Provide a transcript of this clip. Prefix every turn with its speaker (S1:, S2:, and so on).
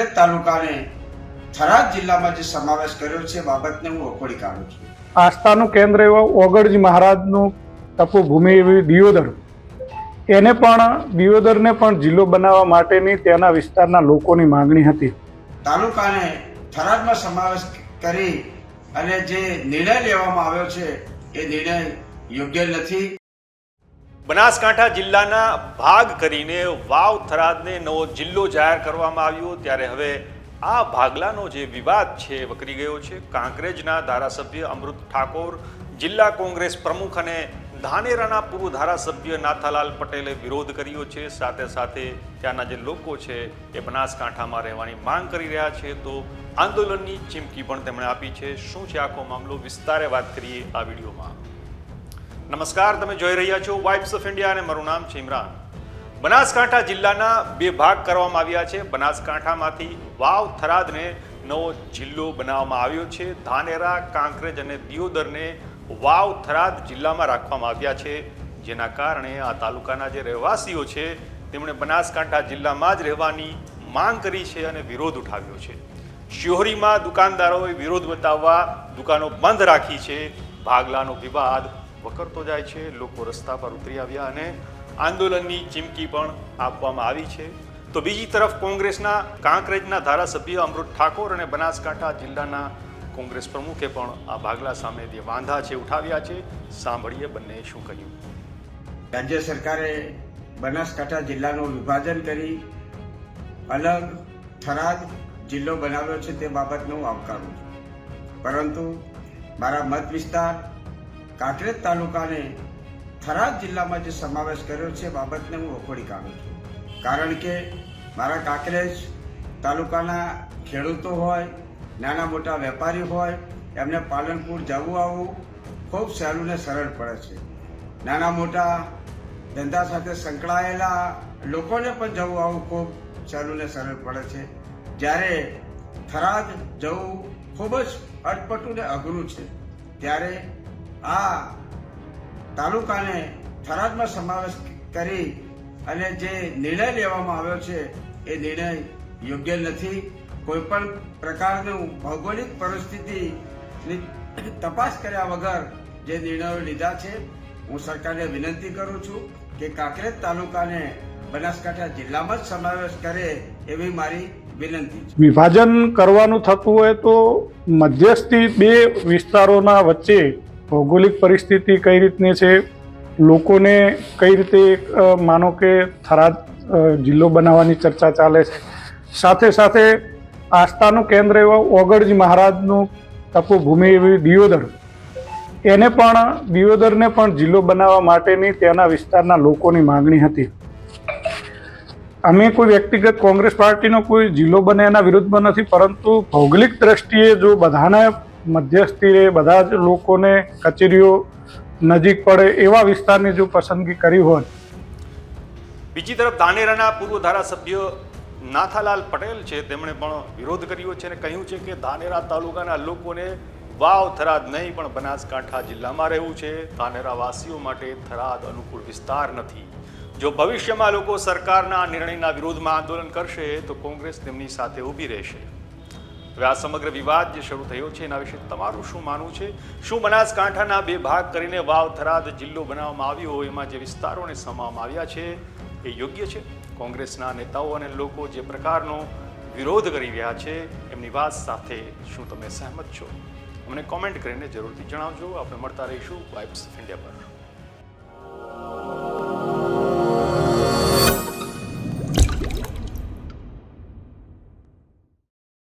S1: કાંકરેજ તાલુકાને થરાદ જિલ્લામાં જે સમાવેશ કર્યો છે બાબતને હું ઓખોડી કાઢું છું.
S2: આસ્થાનું કેન્દ્ર એવા ઓગળજી મહારાજનું તપોભૂમિ એવી દિયોદર. એને પણ દિયોદરને પણ જિલ્લો બનાવવા માટેની તેના વિસ્તારના લોકોની માંગણી હતી.
S1: તાલુકાને થરાદમાં સમાવેશ કરી અને જે નિર્ણય લેવામાં આવ્યો છે એ નિર્ણય યોગ્ય નથી.
S3: બનાસકાંઠા જિલ્લાના ભાગ કરીને વાવ થરાદને નવો જિલ્લો જાહેર કરવામાં આવ્યો. ત્યારે હવે આ ભાગલાનો જે વિવાદ છે વકરી ગયો છે. કાંકરેજના ધારાસભ્ય અમૃત ઠાકોર, જિલ્લા કોંગ્રેસ પ્રમુખ અને ધાનેરાના પૂર્વ ધારાસભ્ય નાથાલાલ પટેલે વિરોધ કર્યો છે. સાથે સાથે ત્યાંના જે લોકો છે એ બનાસકાંઠામાં રહેવાની માંગ કરી રહ્યા છે. તો આંદોલનની ચીમકી પણ તેમણે આપી છે. શું છે આખો મામલો? વિસ્તારે વાત કરીએ આ વિડીયોમાં. નમસ્કાર, તમે જોઈ રહ્યા છો વાઇબ્સ ઓફ ઇન્ડિયા અને મારું નામ છે ઇમરાન. બનાસકાંઠા જિલ્લાના બે ભાગ કરવામાં આવ્યા છે. બનાસકાંઠામાંથી વાવ થરાદને નવો જિલ્લો બનાવવામાં આવ્યો છે. ધાનેરા, કાંકરેજ અને દિયોદરને વાવ થરાદ જિલ્લામાં રાખવામાં આવ્યા છે. જેના કારણે આ તાલુકાના જે રહેવાસીઓ છે, તેમણે બનાસકાંઠા જિલ્લામાં જ રહેવાની માંગ કરી છે અને વિરોધ ઉઠાવ્યો છે. શિહોરીમાં દુકાનદારોએ વિરોધ બતાવવા દુકાનો બંધ રાખી છે. ભાગલાનો વિવાદ વકરતો જાય છે, લોકો રસ્તા પર ઉતરી આવ્યા અને આંદોલનની ચીમકી પણ આપવામાં આવી છે. તો બીજી તરફ કોંગ્રેસના કાંકરેજના ધારાસભ્ય અમૃત ઠાકોર અને બનાસકાંઠા જિલ્લાના કોંગ્રેસ પ્રમુખે પણ આ ભાગલા સામે જે વાંધા છે, ઉઠાવ્યા છે. સાંભળીએ બંને શું કહ્યું.
S1: રાજ્ય સરકારે બનાસકાંઠા જિલ્લાનું વિભાજન કરી અલગ થરાદ જિલ્લો બનાવ્યો છે તે બાબતનું આવકારું છું. પરંતુ મારા મત વિસ્તાર કાંકરેજ તાલુકાને થરાદ જિલ્લામાં જે સમાવેશ કર્યો છે બાબતને હું વખોડી કાઢું છું. કારણ કે મારા કાંકરેજ તાલુકાના ખેડૂતો હોય, નાના મોટા વેપારી હોય, એમને પાલનપુર જવું આવવું ખૂબ સહેલું ને સરળ પડે છે. નાના મોટા ધંધા સાથે સંકળાયેલા લોકોને પણ જવું આવવું ખૂબ સહેલું ને સરળ પડે છે. જ્યારે થરાદ જવું ખૂબ જ અટપટું ને અઘરું છે. ત્યારે આ તાલુકાને થરાદમાં સમાવેશ કરી અને જે નિર્ણય લેવામાં આવ્યો છે, એ નિર્ણય યોગ્ય નથી. કોઈ પણ પ્રકારનું ભૌગોલિક પરિસ્થિતિની તપાસ કર્યા વગર જે નિર્ણયો લીધા છે, હું સરકારને વિનંતી કરું છું કે કાંકરેજ તાલુકાને બનાસકાંઠા જિલ્લામાં જ સમાવેશ કરે એવી મારી વિનંતી
S2: વિભાજન કરવાનું થતું હોય તો મધ્યસ્થી બે વિસ્તારોના વચ્ચે ભૌગોલિક પરિસ્થિતિ કઈ રીતની છે? લોકોને કઈ રીતે માનો કે થરાદ જિલ્લો બનાવવાની ચર્ચા ચાલે છે? સાથે સાથે આસ્થાનું કેન્દ્ર એવા ઓગળજી મહારાજનું તપોભૂમિ એવી દિયોદર. એને પણ, દિયોદરને પણ જિલ્લો બનાવવા માટેની તેના વિસ્તારના લોકોની માંગણી હતી. અમે કોઈ વ્યક્તિગત કોંગ્રેસ પાર્ટીનો કોઈ જિલ્લો બને એના વિરુદ્ધમાં નથી, પરંતુ ભૌગોલિક દ્રષ્ટિએ જો બધાને મધ્યસ્થી રહે બધા જ લોકોને કચેરીઓ નજીક પડે એવા વિસ્તારની જો પસંદગી કરી હોય.
S3: બીજી તરફ ધાનેરાના પૂર્વ ધારાસભ્ય નાથાલાલ પટેલ છે, તેમણે પણ વિરોધ કર્યો છે અને કહ્યું છે કે ધાનેરા તાલુકાના લોકોને વાવ થરાદ નહીં, પણ બનાસકાંઠા જિલ્લામાં રહેવું છે. ધાનેરા વાસીઓ માટે થરાદ અનુકૂળ વિસ્તાર નથી. જો ભવિષ્યમાં લોકો સરકારના નિર્ણયના વિરોધમાં આંદોલન કરશે, તો કોંગ્રેસ તેમની સાથે ઊભી રહેશે. હવે આ સમગ્ર વિવાદ જે શરૂ થયો છે, એના વિશે તમારું શું માનવું છે? શું બનાસકાંઠાના બે ભાગ કરીને વાવ, થરાદ જિલ્લો બનાવવામાં આવ્યો હોય, એમાં જે વિસ્તારોને સમાવવામાં આવ્યા છે, એ યોગ્ય છે? કોંગ્રેસના નેતાઓ અને લોકો જે પ્રકારનો વિરોધ કરી રહ્યા છે, એમની વાત સાથે શું તમે સહેમત છો? અમને કોમેન્ટ કરીને જરૂરથી જણાવજો. આપણે મળતા રહીશું વાઇબ્સ ઇન્ડિયા પર.